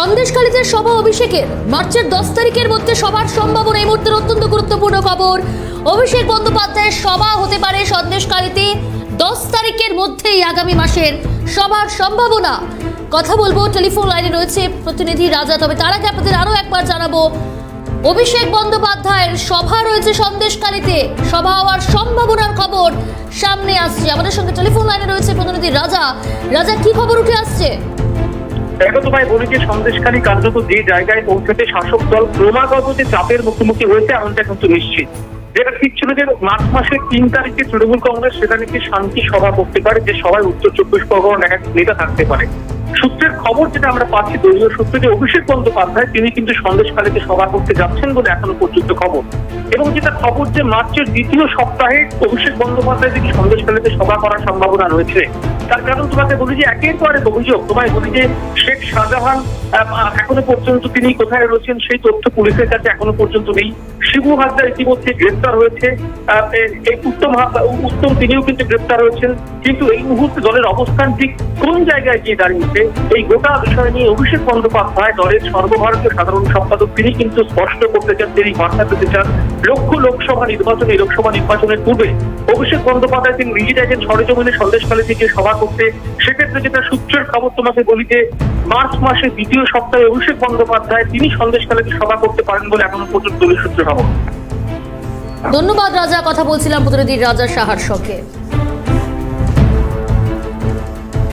সন্দেশকালীদের সভা অভিষেকের। মার্চের দশ তারিখের মধ্যে সবার সম্ভাবনা এই মুহূর্তের অত্যন্ত গুরুত্বপূর্ণ খবর। অভিষেক বন্দ্যোপাধ্যায়ের সভা হতে পারে সন্দেশকালীতে দশ তারিখের মধ্যেই আগামী মাসের সবার সম্ভাবনা। কথা বলব, টেলিফোন লাইনে রয়েছে প্রতিনিধি রাজা, তবে তার আগে আপনাদের আরও একবার জানাব, অভিষেক বন্দ্যোপাধ্যায়ের সভা রয়েছে সন্দেশকালীতে সভা হওয়ার সম্ভাবনার খবর সামনে আসছে। আমাদের সঙ্গে টেলিফোন লাইনে রয়েছে প্রতিনিধি রাজা। রাজা, কি খবর উঠে আসছে? দেখো তোমায় বলি যে সন্দেশখালী কার্যত যে জায়গায় পৌঁছাতে শাসক দল ক্রমাগত যে চাপের মুখোমুখি হয়েছে, এমনটা কিন্তু নিশ্চিত। যেটা ঠিক ছিল যে মার্চ মাসের তিন তারিখে তৃণমূল কংগ্রেস সেখানে একটি শান্তি সভা করতে পারে, যে সভায় উত্তর চব্বিশ পরগনার এক নেতা থাকতে পারে। সূত্রের খবর যেটা আমরা পাচ্ছি, দলীয় সূত্রে যে অভিষেক বন্দ্যোপাধ্যায়, তিনি কিন্তু সন্দেশখালীতে সভা করতে যাচ্ছেন বলে এখনও পর্যন্ত খবর। এবং যেটা খবর যে মার্চের দ্বিতীয় সপ্তাহে অভিষেক বন্দ্যোপাধ্যায় থেকে সন্দেশখালীতে সভা করার সম্ভাবনা রয়েছে তার কারণ তোমাকে বলি যে একের পরে অভিযোগ। তোমায় বলি যে শেখ শাহজাহান এখনও পর্যন্ত তিনি কোথায় রয়েছেন সেই তথ্য পুলিশের কাছে এখনও পর্যন্ত নেই। শিবু হাজরা ইতিমধ্যে গ্রেপ্তার হয়েছে। এই উত্তম উত্তম তিনিও কিন্তু গ্রেপ্তার হয়েছেন। কিন্তু এই মুহূর্তে দলের অবস্থান ঠিক কোন জায়গায় গিয়ে দাঁড়িয়েছে, এই গোটা বিষয় নিয়ে অভিষেক বন্দ্যোপাধ্যায় দলের সর্বভারতীয় সাধারণ সম্পাদক, তিনি কিন্তু স্পষ্ট করতে চান, তিনি বার্তা পেতে চান লক্ষ্য লোকসভা নির্বাচন লোকসভা নির্বাচনের পূর্বে অভিষেক বন্দ্যোপাধ্যায় তিনি নিজে চাইছেন সরেজমিনে সন্দেশকালে থেকে সভা করতে, সেক্ষেত্রে যেটা সূত্রের খবর তোমাকে বলি যে, মার্চ মাসের দ্বিতীয় সপ্তাহে অভিষেক বন্দ্যোপাধ্যায় তিনি সন্দেশকালে সভা করতে পারেন বলে এখনও পর্যন্ত দলীয় সূত্রে ধন্যবাদ। রাজা কথা বলছিলাম প্রতিনিধি রাজা সাহার সঙ্গে।